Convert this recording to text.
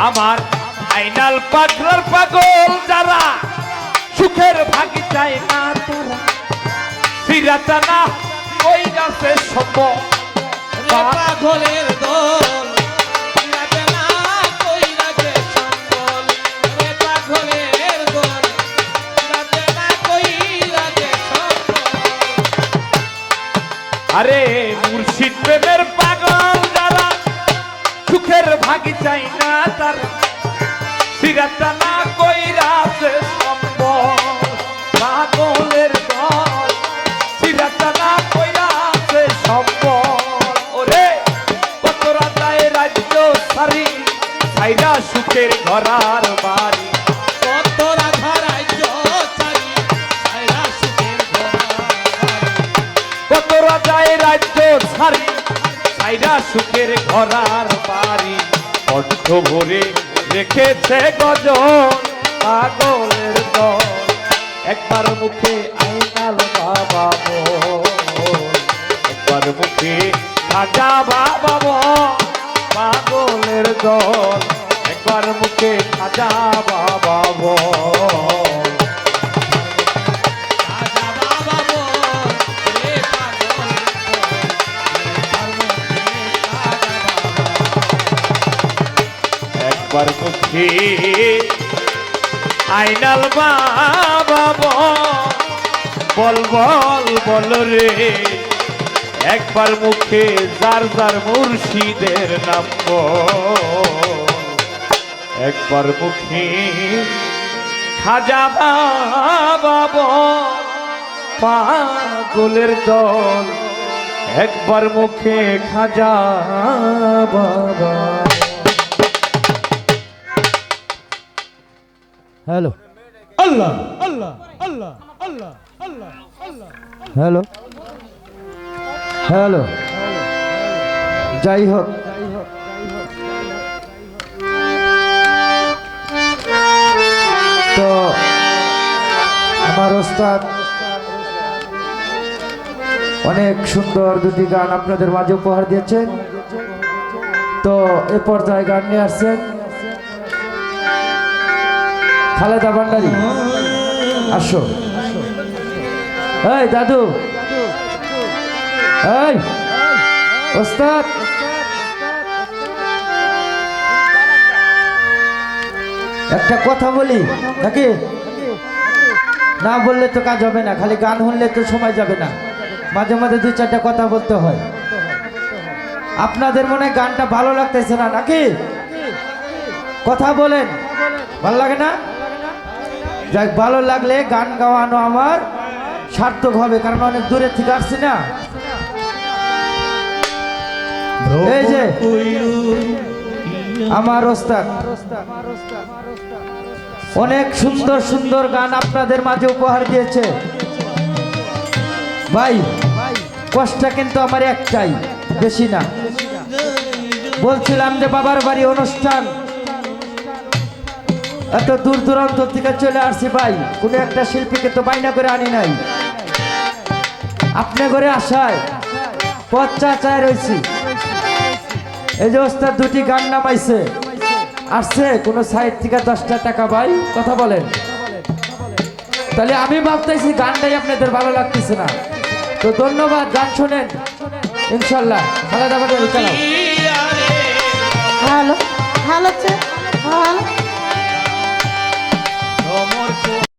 আমার আইনাল পাগলার পাগল যারা সুখের ভাগি চায় না তারা। ফিরাতা না ওই গাছে সব। পাগলের দল আরে মুর্শিদ প্রেমের পাগল যারা সুখের ভাগি চাই না তার ফিরাতা না কইরাছে সম্বল পাগলের দল ফিরাতা না কইরাছে সম্বল ওরে কত রাতায় রাজ্য সারি সাইরা সুখের ঘরার বাড়ি। কত রাধা রাজ্য সাইরা সুখের ঘর কত রাজায় রাজ্য ছাড়ি সাইরা সুখের ঘরার বাড়ি। কণ্ঠ ভরে রেখেছে গজন পাগলের দল একবার মুখে আইনাল বাবা। একবার মুখে খাজা বাবা। পাগলের দল একবার মুখে খাজা বাবা একবার মুখে। আইনাল বাবা বল বল বল রে। একবার মুখে যার যার মুর্শিদের নাম একবার মুখে খাজা বাবা পাগলের দল। একবার মুখে খাজা বাবা hello. Allah Allah Allah Allah Allah Allah hello. Hello. যাই হোক। তো আমার ওস্তাদ অনেক সুন্দর দুটি গান আপনাদের মাঝে উপহার দিয়েছেন। তো এ পর্যায়ে গান নিয়ে আসছেন। খালেদা ভান্ডারী। আসো। এই, দাদু। এই, ওস্তাদ। একটা কথা বলি, নাকি? না বললে তো কাজ হবে না, খালি গান শুনলে তো সময় যাবে না। মাঝে মাঝে দু চারটা কথা বলতে হয়। আপনাদের মনে গানটা ভালো লাগতেছে না, নাকি? কথা বলেন। ভালো লাগে না? যাক, ভালো লাগলে গান গাওয়ানো আমার সার্থক হবে, কারণ অনেক দূরে থেকে আসছি না। এই যে, আমার ওস্তাদ, অনেক সুন্দর সুন্দর গান আপনাদের মাঝে উপহার দিয়েছে। ভাই কষ্ট কিন্তু আমার একটাই, বেশি না। বলছিলাম যে বাবার বাড়ি অনুষ্ঠান। এত দূর দূরান্ত থেকে চলে আসছি ভাই। কোনো একটা শিল্পীকে তো বাইনা করে আনি নাই। আপনি ঘরে আসায় পচা চায় রয়েছি। এই যে ওস্তাদ দুটি গান নামাইছে। আসছে কোনো সাইড থেকে দশটা টাকা ভাই, কথা বলেন। তাহলে আমি ভাবতেছি গানটাই আপনাদের ভালো লাগতেছে না। তো ধন্যবাদ, গান শোনেন। ইনশাল্লাহ। বাজার চালাও হ্যালো হ্যালো হ্যালো